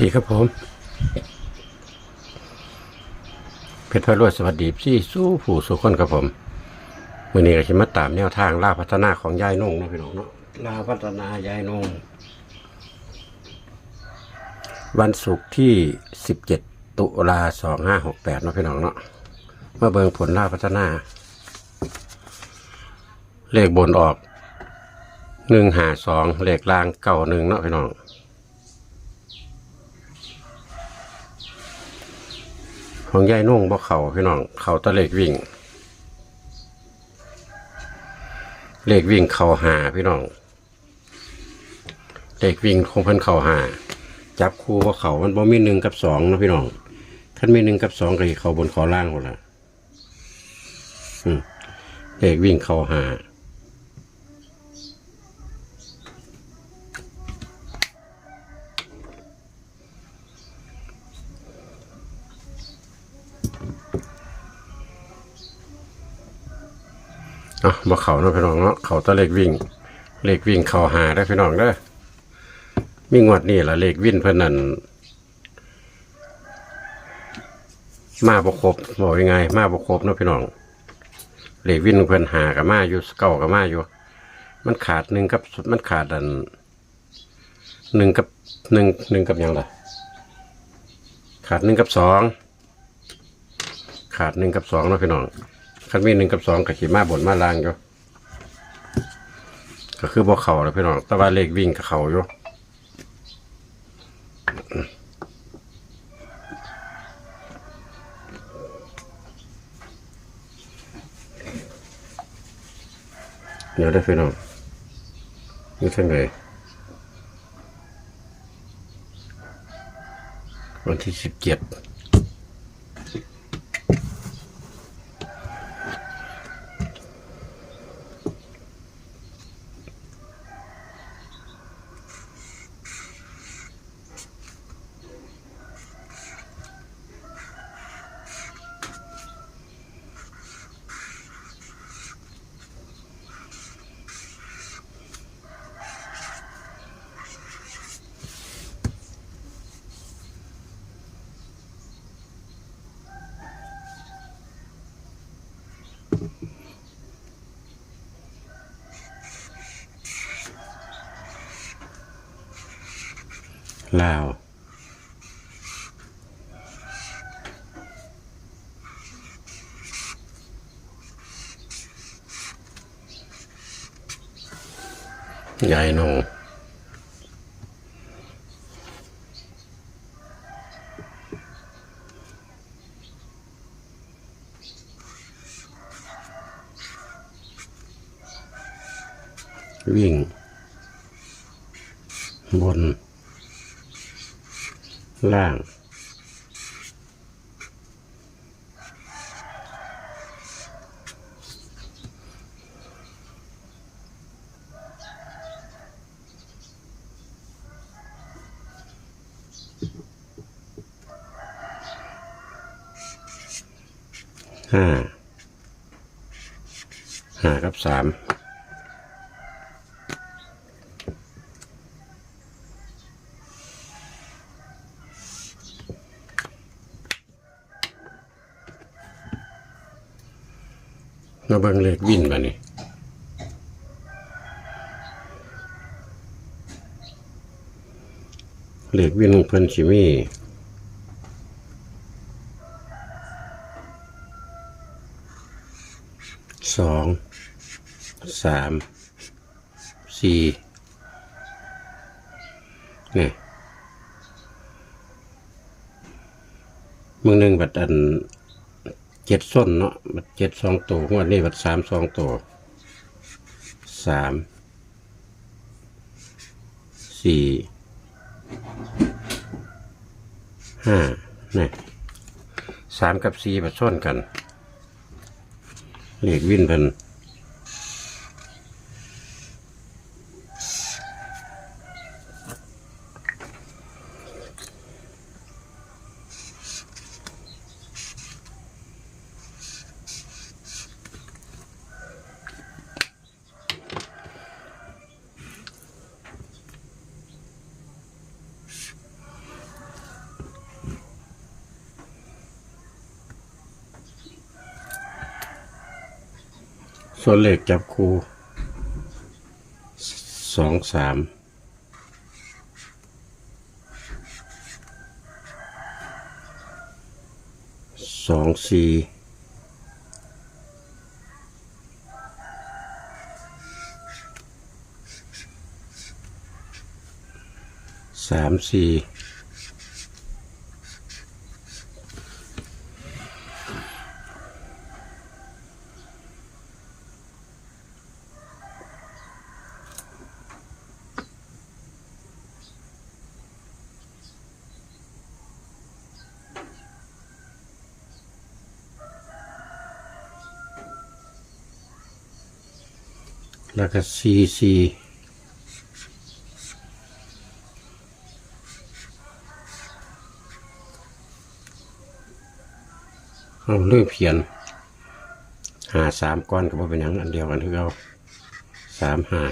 ดีครับผม เพชรพระรวยสวัสดีพี่สู้ผู้สุคนครับผมมื่อนี้ก็จะมาตามแนวทางล่าพัฒนาของยายนงเนาะพี่น้องเนาะล่าพัฒนายายนง วันศุกร์ที่ 17 ตุลา2568เนาะพี่น้องเนาะมาเบิงผลล่าพัฒนา เลขบนออกหนึ่งหาสองเลขล่างเก่าหนึ่งเนาะพี่น้อง ของยายนุ่งบ่เขาพี่น้องเขาตะเลขวิ่ง เลขวิ่งเข่าหาพี่น้อง เลขวิ่งของเพิ่นเข่าหาจับคู่ว่าเขามันบ่มีหนึ่งกับสองนะพี่น้องท่านมีหนึ่งกับสองก็สิเขาบนเขาล่างหมดละเลขวิ่งเข่าหา เนาะบ่เขาเนาะพี่น้องเนาะเขาตะเลขวิ่ง เลขวิ่งเข่าหาได้พี่น้องเด้อมีงวดนี่ละเลขวิ่นเพิ่นนั่นมาบ่ครบบอกยังไง มาบ่ครบเนาะพี่น้องเลขวิ่นเพิ่นหากับมาอยู่เก้ากับมาอยู่ มันขาดหนึ่งกับมันขาดอันหนึ่งกับหนึ่งหนึ่งกับยังล่ะขาดหนึ่งกับสองขาดหนึ่งกับสองเนาะพี่น้อง คันมีหนึ่งกับสองกับขี่มาบนมาลางอยู่ก็คือบ่เขาแล้วพี่น้องแต่ว่าเลขวิ่งกับเขาอยู่เดี๋ยวได้พี่น้องนี่เช่นไรวันที่สิบเจ็ด ลาว ใหญ่หนู วิ่ง บน ล่าง ห้า ห้ากับสาม มาเบิ่งเลขวินมานี่เลขวินของเพิ่นสิมีสองสามสี่นี่มึงหนึ่งบัดอัน เจ็ดส้นเนาะบัดเจ็ดสองตัวงวดนี้บัดสามสองตัวสามสี่ห้านี่สามกับสี่บัดส้นกันเลขวินเพิ่น ส่วนเลขจับคู่สองสามสองสี่สามสี่ แล้วก็ซีซีเอาเรื่องเพียนหาสามก้อนกับว่าเป็นหยังอันเดียวกันที่เราสามหา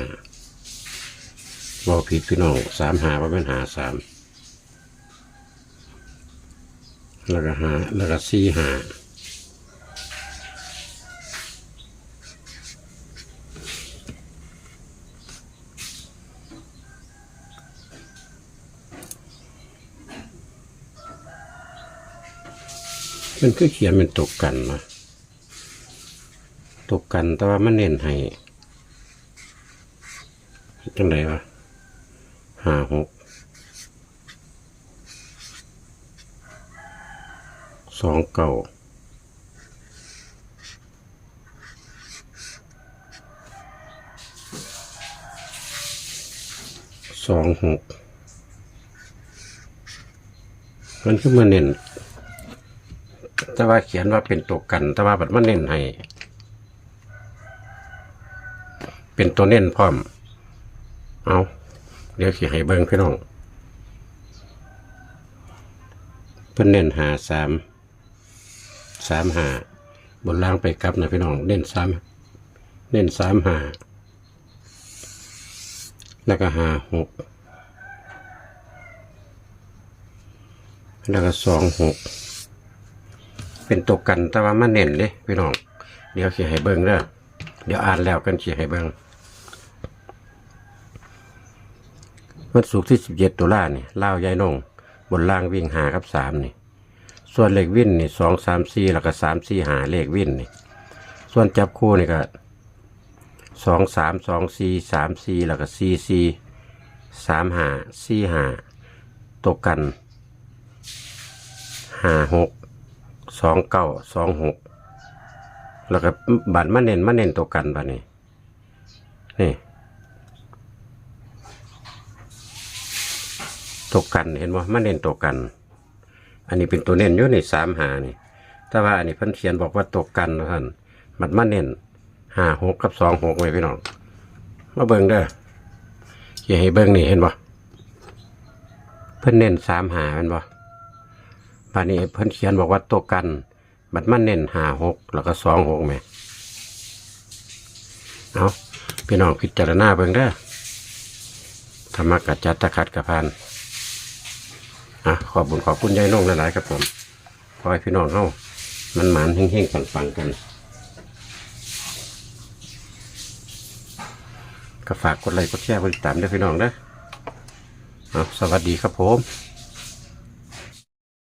บอกผิดพี่น้องสามหาว่าเป็นหาสามแล้วก็หาแล้วก็สี่หา มันคือเขียนเป็นตกกันมาตกกันแต่ว่ามันเน้นให้จังไดวะห้าหกสองเก้าสองหกมันคือมาเน้น แต่ว่าเขียนว่าเป็นตัวกัน แต่ว่าบัดมันเน้นให้ เป็นตัวเน้นพร้อม เอาเดี๋ยวขี่ให้เบิ้งพี่น้อง เพิ่นเน้นหาสาม สามหาบนล่างไปกลับนะพี่น้อง เน้นสามเน้นสามหาแล้วก็หาหกแล้วก็สองหก เป็นตกกันแต่ว่ามันเน้นเลยพี่น้อง เดี๋ยวเขี่ให้เบิ้งเด้อเดี๋ยวอ่านแล้วกันเขี่ให้เบิ้งวันศุกร์ที่สิบเจ็ดตุลาเนี่ยเล่ายายนงบนล่างวิ่งหากับสามนี่ ส่วนเลขวิ่นนี่สองสามสี่แล้วก็สามสี่หาเลขวิ่นนี่ ส่วนจับคู่นี่ก็สองสามสองสี่สามสี่แล้วก็สี่สี่สามหาสี่หาตกกันหาหก สองเก้าสองหกแล้วก็บัตรมาเน้นมาเน้นตัวกันบัตรนี้นี่ตัวกันเห็นว่ามาเน้นตัวกัน อันนี้เป็นตัวเน้นอยู่ในสามหานี่ แต่ว่าอันนี้เพิ่นเขียนบอกว่าตัวกันท่านบัตรมาเน้นห้าหกกับสองหกไว้พี่น้องมาเบิ่งเด้ออย่าให้เบิ่งนี่เห็นบ่เพิ่นเน้นสามหาเห็นบ่ ป่านนี้เพิ่นเขียนบอกว่าตัวกัน บัดมันเน้นหาหกแล้วก็สองหกแหม่เอาพี่น้องพิจารณาเบิ่งเด้อธรรมกัจจัตตะขัดกระพันอะขอบุญขอบคุณยายน้องหลายๆครับผมขอให้พี่น้องเฮามันหมานเฮงๆปังๆกันก็ฝากกดไลค์กดแชร์กดติดตามด้วยพี่น้องเด้อเอาสวัสดีครับผม